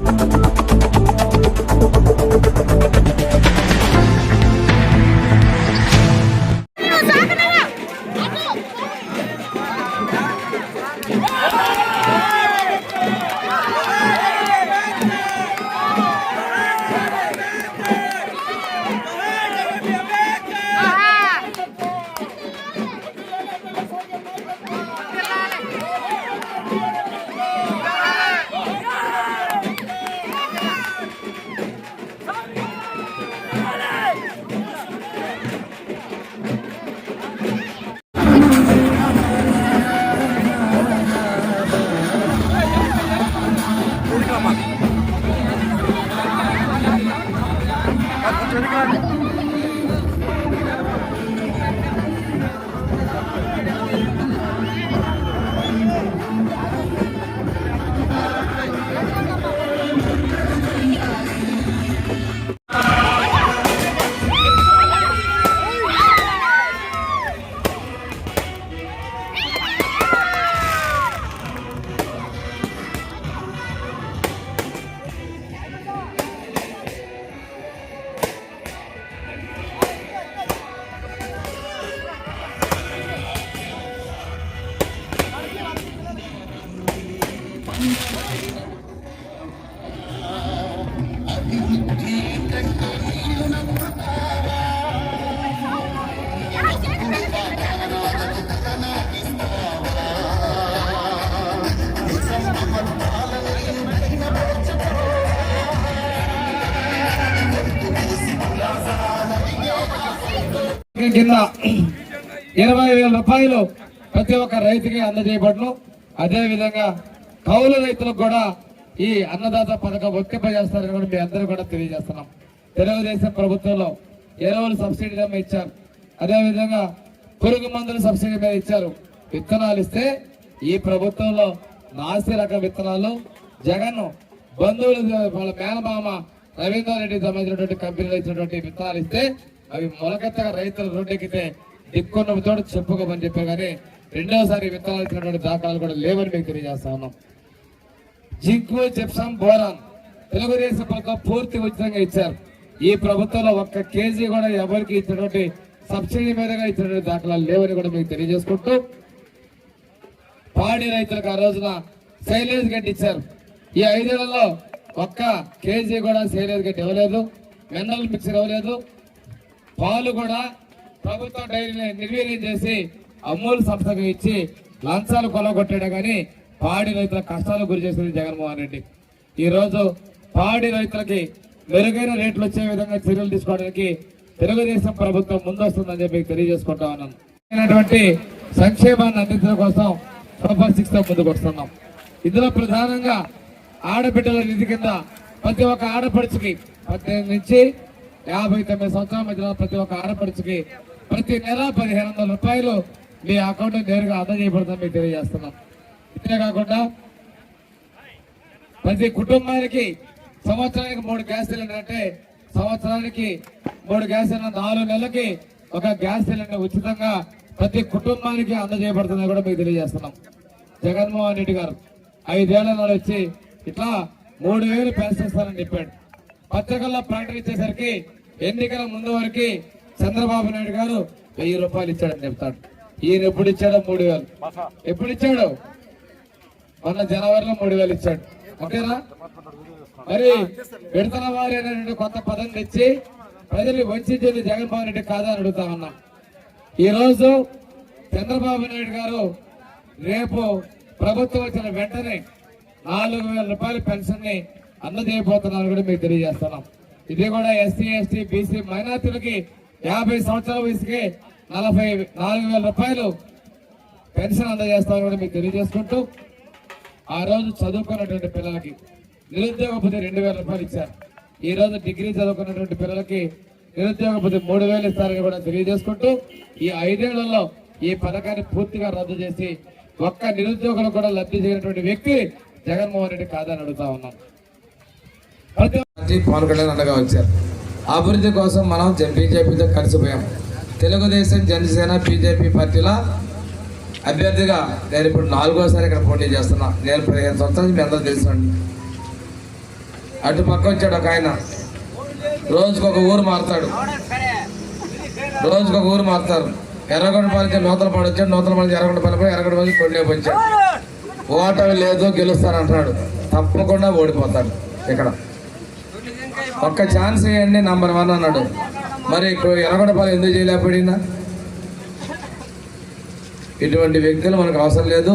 you. కింద ఇరవై వేల రూపాయలు ప్రతి ఒక్క రైతుకి అందజేయబడును. అదేవిధంగా కౌలు రైతులకు కూడా ఈ అన్నదాత పథకం వర్తింపజేస్తారని కూడా మీ అందరూ కూడా తెలియజేస్తున్నాం. తెలుగుదేశం ప్రభుత్వంలో ఎరువులు సబ్సిడీ మీద ఇచ్చారు. అదేవిధంగా పురుగు మందులు సబ్సిడీ మీద ఇచ్చారు. విత్తనాలు ఇస్తే ఈ ప్రభుత్వంలో నాసి రకం విత్తనాలు జగన్ బంధువులు వాళ్ళ మేనమామ రవీంద్ర రెడ్డి సంబంధించినటువంటి కంపెనీలు ఇచ్చినటువంటి విత్తనాలు ఇస్తే అవి మొలకెత్తగా రైతులు రోడ్డెక్కితే దిక్కున్న తోట చెప్పుకోమని చెప్పారు కానీ రెండోసారి విత్తనాలు ఇచ్చినటువంటి దాఖలాలు కూడా లేవని మీకు తెలియజేస్తా ఉన్నాం. జింకు జిప్సం బోరాన్ తెలుగుదేశం ప్రభుత్వం పూర్తి ఉచితంగా ఇచ్చారు. ఈ ప్రభుత్వంలో ఒక్క కేజీ కూడా ఎవరికి ఇచ్చినటువంటి సబ్సిడీ మీదగా ఇచ్చినటువంటి దాఖలాలు లేవని కూడా మీకు తెలియజేసుకుంటూ పాడి రైతులకు ఆ రోజున సైలేజ్ గడ్డి ఇచ్చారు. ఈ ఐదేళ్ళలో ఒక్క కేజీ కూడా సైలేజ్ గడ్డి ఇవ్వలేదు. మినరల్ మిక్సర్ ఇవ్వలేదు. పాలు కూడా ప్రభుత్వ డైరీని నిర్వీర్యం చేసి అమూల్ సంస్థకు ఇచ్చి లంచాలు కొలగొట్టాడు కానీ పాడి రైతుల కష్టాలకు గురి చేసింది జగన్మోహన్ రెడ్డి. ఈరోజు పాడి రైతులకి మెరుగైన రేట్లు వచ్చే విధంగా చర్యలు తీసుకోవడానికి తెలుగుదేశం ప్రభుత్వం ముందొస్తుందని చెప్పి తెలియజేసుకుంటా ఉన్నాను అయినటువంటి సంక్షేమాన్ని అందించడం కోసం సూపర్ సిక్స్తో ముందుకు వస్తున్నాం. ఇందులో ప్రధానంగా ఆడబిడ్డల నిధి కింద ప్రతి ఒక్క ఆడపడుచుకి పద్దెనిమిది నుంచి యాభై తొమ్మిది సంవత్సరాల మధ్యలో ప్రతి ఒక్క ఆడపడుచుకి ప్రతి నెల పదిహేను వందల రూపాయలు మీ అకౌంట్ నేరుగా అందజేయబడుతుందని మీకు తెలియజేస్తున్నాం. ఇంతే కాకుండా ప్రతి కుటుంబానికి సంవత్సరానికి మూడు గ్యాస్ సిలిండర్ అంటే సంవత్సరానికి మూడు గ్యాస్ సిలిండర్ నాలుగు నెలలకి ఒక గ్యాస్ సిలిండర్ ఉచితంగా ప్రతి కుటుంబానికి అందజేయబడుతుందని కూడా మీకు తెలియజేస్తున్నాం. జగన్మోహన్ రెడ్డి గారు ఐదేళ్ళ నాడు వచ్చి ఇట్లా మూడు వేలు పెన్షన్ ఇస్తారని చెప్పాడు. పత్రికల్లో ప్రకటన ఇచ్చేసరికి ఎన్నికల ముందు వరకు చంద్రబాబు నాయుడు గారు వెయ్యి రూపాయలు ఇచ్చాడని చెప్తాడు. ఈయన ఎప్పుడు ఇచ్చాడో మూడు వేలు. ఎప్పుడు ఇచ్చాడు? మొన్న జనవరిలో మూడు వేలు ఇచ్చాడు. ఓకేనా? మరి విడతల వారి అనేటువంటి కొత్త పదం తెచ్చి ప్రజలు వంచేది జగన్మోహన్ రెడ్డి కాదని అని అడుగుతా ఉన్నాం. ఈరోజు చంద్రబాబు నాయుడు గారు రేపు ప్రభుత్వం వచ్చిన వెంటనే నాలుగు వేల రూపాయల పెన్షన్ని అందజేయబోతున్నారు కూడా మీకు తెలియజేస్తున్నాం. ఇది కూడా ఎస్సీ ఎస్టీ బీసీ మైనార్టీలకి యాభై సంవత్సరాల వయసుకి నలభై నాలుగు వేల రూపాయలు పెన్షన్ అందజేస్తామని కూడా మీకు తెలియజేసుకుంటూ ఆ రోజు చదువుకున్నటువంటి పిల్లలకి నిరుద్యోగ భృతి రెండు వేల రూపాయలు ఇచ్చారు. ఈ రోజు డిగ్రీ చదువుకున్నటువంటి పిల్లలకి నిరుద్యోగ భృతి మూడు వేలు ఇస్తారని కూడా తెలియజేసుకుంటూ ఈ ఐదేళ్ళలో ఈ పథకాన్ని పూర్తిగా రద్దు చేసి ఒక్క నిరుద్యోగులు కూడా లబ్ధి చేయనటువంటి వ్యక్తి జగన్మోహన్ రెడ్డి కాదని అడుగుతా ఉన్నాం. పవన్ కళ్యాణ్ అండగా వచ్చారు. అభివృద్ధి కోసం మనం బీజేపీతో కలిసిపోయాం. తెలుగుదేశం జనసేన బీజేపీ పార్టీల అభ్యర్థిగా నేను ఇప్పుడు నాలుగోసారి ఇక్కడ పోటీ చేస్తున్నా. నేను పదిహేను సంవత్సరాలు మీ అందరూ తెలుసండి. అటు పక్క వచ్చాడు ఒక ఆయన. రోజుకు ఒక ఊరు మారుతాడు. రోజుకు ఒక ఊరు మారుతారు. ఎర్రగొండపాలకి నూతలపాడు వచ్చాడు. నూతలపాలకి ఎర్రగొండపాలపై ఎర్రగొండపాలకి కొండే వచ్చాడు ఓటమి లేదు గెలుస్తానంటున్నాడు తప్పకుండా ఓడిపోతాడు ఇక్కడ. ఒక్క ఛాన్స్ ఇవ్వండి నంబర్ వన్ అన్నాడు. మరి ఇప్పుడు ఎర్రగొండపాలెం ఎందుకు చేయలేకపోయిందా ఇటువంటి వ్యక్తులు మనకు అవసరం లేదు.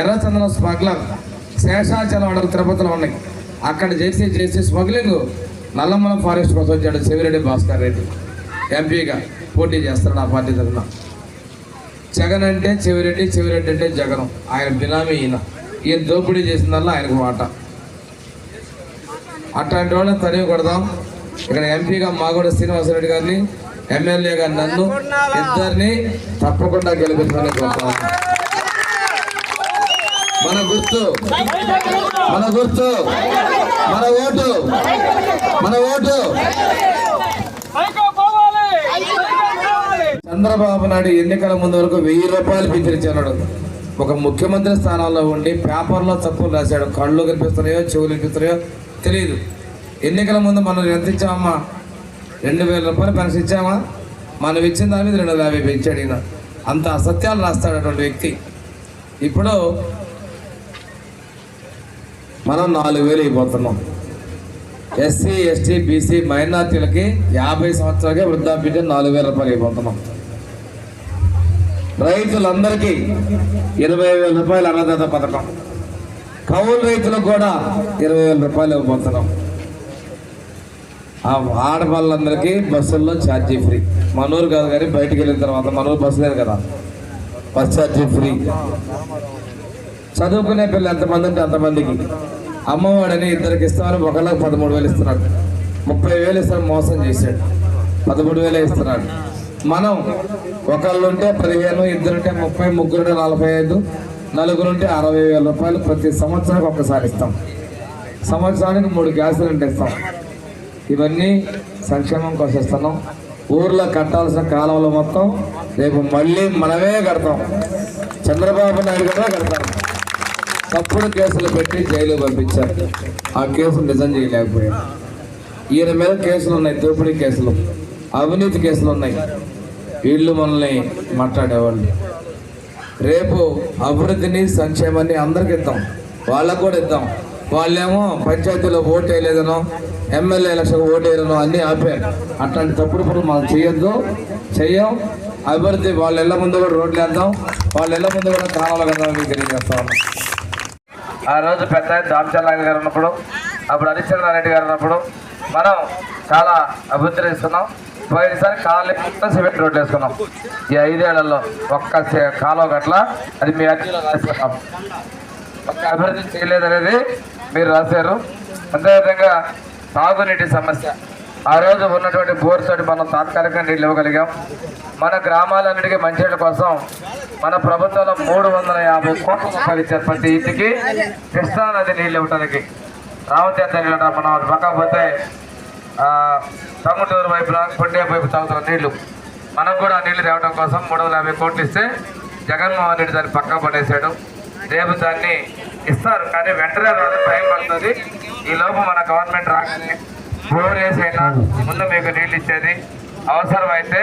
ఎర్రచందనం స్మగ్లర్ శేషాచలం అడవులు తిరుపతిలో ఉన్నాయి. అక్కడ చేసి చేసి స్మగ్లింగ్ నల్లమల ఫారెస్ట్ కోసం వచ్చాడు చెవిరెడ్డి భాస్కర్ రెడ్డి. ఎంపీగా పోటీ చేస్తాడు ఆ పార్టీ తరఫున. జగన్ అంటే చెవిరెడ్డి చెవిరెడ్డి అంటే జగనం. ఆయన బినామీ ఈయన. ఈయన దోపిడీ చేసిందల్లా ఆయనకు వాటా అట్లాంటి వాళ్ళని తరిమి కొడదాం. ఇక్కడ ఎంపీగా మాగూడ శ్రీనివాసరెడ్డి గారిని ఎమ్మెల్యేగా నన్ను ఇద్దరిని తప్పకుండా గెలిపించాలని కోరుతాను మన గుర్తు మన గుర్తు మన ఓటు మన ఓటు. చంద్రబాబు నాయుడు ఎన్నికల ముందు వరకు వెయ్యి రూపాయలు పింఛనిచ్చాడు ఒక ముఖ్యమంత్రి స్థానంలో ఉండి పేపర్లో తప్పులు రాశాడు. కళ్ళు కనిపిస్తున్నాయో చెవులు కనిపిస్తున్నాయో తెలియదు ఎన్నికల ముందు మనం ఎంత ఇచ్చామమ్మా? రెండు వేల రూపాయలు పెన్షన్ ఇచ్చామా? మనం ఇచ్చిన దాని మీద రెండు వేల యాభై పెంచాడు ఈయన. అంత అసత్యాలు రాస్తాడు అటువంటి వ్యక్తి. ఇప్పుడు మనం నాలుగు వేలు అయిపోతున్నాం ఎస్సీ ఎస్టీ బీసీ మైనార్టీలకి యాభై సంవత్సరాలకే వృద్ధాప్యం నాలుగు వేల రూపాయలు అయిపోతున్నాం రైతులందరికీ ఇరవై వేల రూపాయల అన్నదాత పథకం. కౌలు రైతులకు కూడా ఇరవై వేల రూపాయలు పొందడం ఆ ఆడవాళ్ళందరికీ బస్సుల్లో ఛార్జీ ఫ్రీ. మనూరు కాదు కానీ బయటికి వెళ్ళిన తర్వాత మనూరు బస్సు లేదు కదా. బస్ ఛార్జీ ఫ్రీ. చదువుకునే పిల్లలు ఎంతమంది అంటే అంతమందికి. అమ్మవాడని ఇద్దరికి ఇస్తామని ఒకళ్ళకి పదమూడు వేలు ఇస్తున్నాడు. ముప్పై వేలు ఇస్తాను మోసం చేశాడు. పదమూడు వేలే ఇస్తున్నాడు. మనం ఒకళ్ళు ఉంటే పదిహేను ఇద్దరుంటే ముప్పై ముగ్గురుంటే నలభై ఐదు నలుగురుంటే అరవై వేల రూపాయలు ప్రతి సంవత్సరానికి ఒక్కసారి ఇస్తాం. సంవత్సరానికి మూడు గ్యాస్ సిలిండర్ ఇస్తాం. ఇవన్నీ సంక్షేమం కోసం ఇస్తున్నాం. ఊర్లో కట్టాల్సిన కాలంలో మొత్తం రేపు మళ్ళీ మనమే కడతాం. చంద్రబాబు నాయుడు కూడా కడతాం తప్పుడు కేసులు పెట్టి జైలు పంపించారు. ఆ కేసులు నిజం చేయలేకపోయాడు ఈయన మీద కేసులు ఉన్నాయి దోపిడీ కేసులు. అవినీతి కేసులు ఉన్నాయి. వీళ్ళు మనల్ని మాట్లాడేవాళ్ళు. రేపు అభివృద్ధిని సంక్షేమాన్ని అందరికి ఇద్దాం. వాళ్ళకు కూడా ఇద్దాం. వాళ్ళేమో పంచాయతీలో ఓటు వేయలేదనో ఎమ్మెల్యే ఎలక్షన్ ఓటు వేయలేదనో అన్నీ ఆపారు అట్లాంటి తప్పుడు పనులు మనం చేయొద్దు. చెయ్యం అభివృద్ధి వాళ్ళ ఇళ్ళ ముందు కూడా రోడ్లు వేద్దాం. వాళ్ళ ఇళ్ళ ముందు కూడా కాలాలు కదా మీకు తెలియజేస్తా ఉన్నాం. ఆ రోజు పెద్ద ఆయన గారు ఉన్నప్పుడు అప్పుడు హరిశ్చంద్రారెడ్డి గారు ఉన్నప్పుడు మనం చాలా అభివృద్ధి ఇస్తున్నాం పోయినసారి కాలు మొత్తం సిమెంట్ రోడ్లు వేసుకున్నాం. ఈ ఐదేళ్ళలో ఒక్క సే- కాలువ గట్ల అది మీ అర్జీలో రాసుకున్నాం. ఒక్క అభివృద్ధి చేయలేదనేది మీరు రాశారు. అదేవిధంగా తాగునీటి సమస్య. ఆ రోజు ఉన్నటువంటి బోర్ తోటి మనం తాత్కాలికంగా నీళ్ళు ఇవ్వగలిగాం. మన గ్రామాలన్నిటికీ మంచినీళ్ళ కోసం మన ప్రభుత్వంలో మూడు వందల యాభై కోట్ల రూపాయలు ఇచ్చారు ప్రతి ఇంటికి. కృష్ణానది నీళ్ళు ఇవ్వడానికి రామతీర్థ నీళ్ళు మనం పక్కపోతే తమ్ముటూరు వైపున కొండే వైపు తాగుతున్న నీళ్ళు. మనకు కూడా నీళ్ళు తేవడం కోసం మూడు వందల యాభై కోట్లు ఇస్తే జగన్మోహన్ రెడ్డి దాన్ని పక్క పడేశాడు. రేపు దాన్ని ఇస్తారు కానీ వెంటనే రాదు టైం పడుతుంది. ఈ లోపు మన గవర్నమెంట్ రాగానే బోర్ వేసైనా ముందు మీకు నీళ్ళు ఇచ్చేది. అవసరమైతే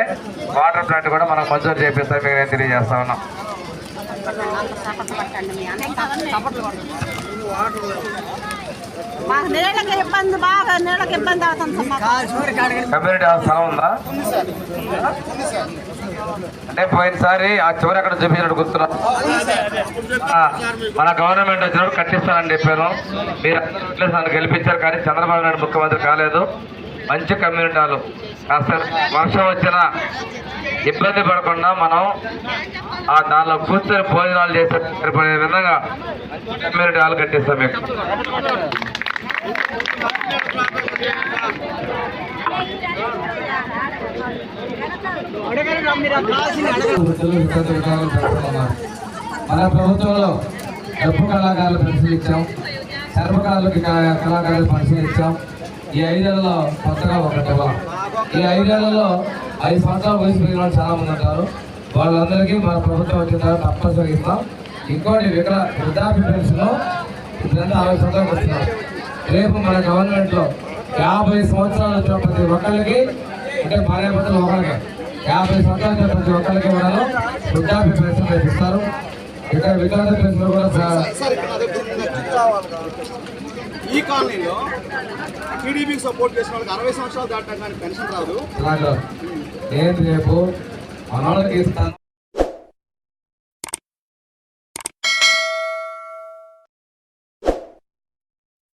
వాటర్ ప్లాంట్ కూడా మనం మంజూరు చేపిస్తాం మీకు నేను తెలియజేస్తా ఉన్నాం. మాకు నీళ్ళకి ఇబ్బంది బాగా నీళ్ళకి ఇబ్బంది అవుతుంది సార్ కమ్యూనిటీ హాల్ స్థలం ఉందా? అంటే పోయినసారి ఆ చివరి అక్కడ చూపించినట్టు గుర్తున్నా. మన గవర్నమెంట్ వచ్చినప్పుడు కట్టిస్తానని చెప్పాను. మీరు అందరూ నన్ను గెలిపించారు కానీ చంద్రబాబు నాయుడు ముఖ్యమంత్రి కాలేదు. మంచి కమ్యూనిటీ హాలు. కాస్త వర్షం వచ్చినా ఇబ్బంది పడకుండా మనం ఆ దానిలో కూర్చొని భోజనాలు చేసే సరిపడే విధంగా కమ్యూనిటీ హాల్ కట్టిస్తాం మీకు మన ప్రభుత్వంలో డబ్బు కళాకారులు పరిశీలించాం చర్మకారులకు కళాకారులు పరిశీలించాం. ఈ ఐదేళ్ళలో కొత్తగా ఒకటి ఇవ్వాలి ఈ ఐదేళ్ళలో ఐదు సంవత్సరాల వయసు పెరిగిన వాళ్ళు చాలామంది ఉంటారు. వాళ్ళందరికీ మన ప్రభుత్వం వచ్చిన తర్వాత తప్పనిసరిగా ఇస్తాం. ఇంకోటి వికల వృద్ధాప్య పెన్షన్ ఇప్పుడంతా అరవై సంవత్సరాలకు వస్తున్నారు. రేపు మన గవర్నమెంట్లో యాభై సంవత్సరాలు వచ్చిన ప్రతి ఒక్కరికి అంటే భార్య భర్తలు ఒకరికి యాభై సంవత్సరాలు వచ్చిన ప్రతి ఒక్కరికి కూడా వృద్ధాప్య పెన్షన్ రేపు ఇస్తారు ఇక్కడ వికలాంగ పెన్షన్ కూడా ఈ కాలనీలో టీడీపీకి సపోర్ట్ చేసిన వాళ్ళకి అరవై సంవత్సరాలు దాటాక పెన్షన్ రాదు. రేపు?